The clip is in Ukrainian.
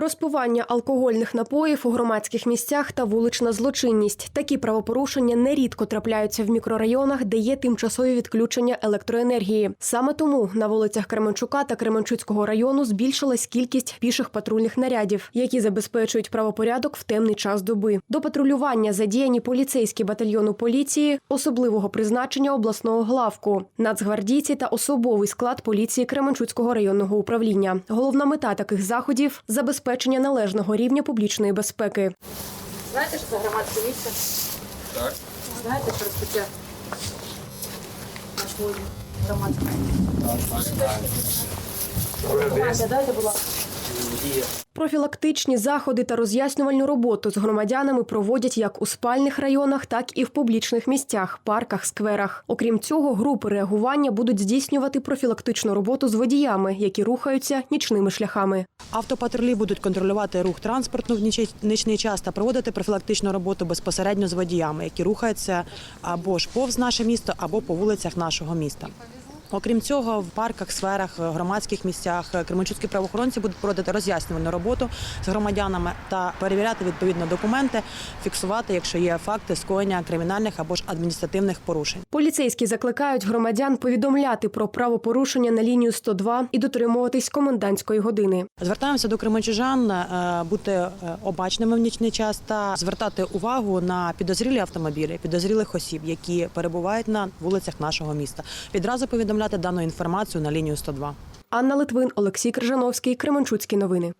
Розпивання алкогольних напоїв у громадських місцях та вулична злочинність. Такі правопорушення нерідко трапляються в мікрорайонах, де є тимчасові відключення електроенергії. Саме тому на вулицях Кременчука та Кременчуцького району збільшилась кількість піших патрульних нарядів, які забезпечують правопорядок в темний час доби. До патрулювання задіяні поліцейські батальйону поліції, особливого призначення обласного главку, нацгвардійці та особовий склад поліції Кременчуцького районного управління. Головна мета таких заходів забезпечення належного рівня публічної безпеки. Знаєте, що це громадське місце? Так. Знаєте, що розпиття Наш сьогодні громадське? так. Давайте, будь ласка. Профілактичні заходи та роз'яснювальну роботу з громадянами проводять як у спальних районах, так і в публічних місцях, парках, скверах. Окрім цього, групи реагування будуть здійснювати профілактичну роботу з водіями, які рухаються нічними шляхами. Автопатрулі будуть контролювати рух транспорту в нічний час та проводити профілактичну роботу безпосередньо з водіями, які рухаються або ж повз наше місто, або по вулицях нашого міста. Окрім цього, в парках, сферах, громадських місцях кременчуцькі правоохоронці будуть проводити роз'яснювальну роботу з громадянами та перевіряти відповідно документи, фіксувати, якщо є факти скоєння кримінальних або ж адміністративних порушень. Поліцейські закликають громадян повідомляти про правопорушення на лінію 102 і дотримуватись комендантської години. Звертаємося до кременчужан е, бути е, обачними в нічний час та звертати увагу на підозрілі автомобілі, підозрілих осіб, які перебувають на вулицях нашого міста. Відразу повідомляти дану інформацію на лінію 102. Анна Литвин, Олексій Крижановський, Кременчуцькі новини.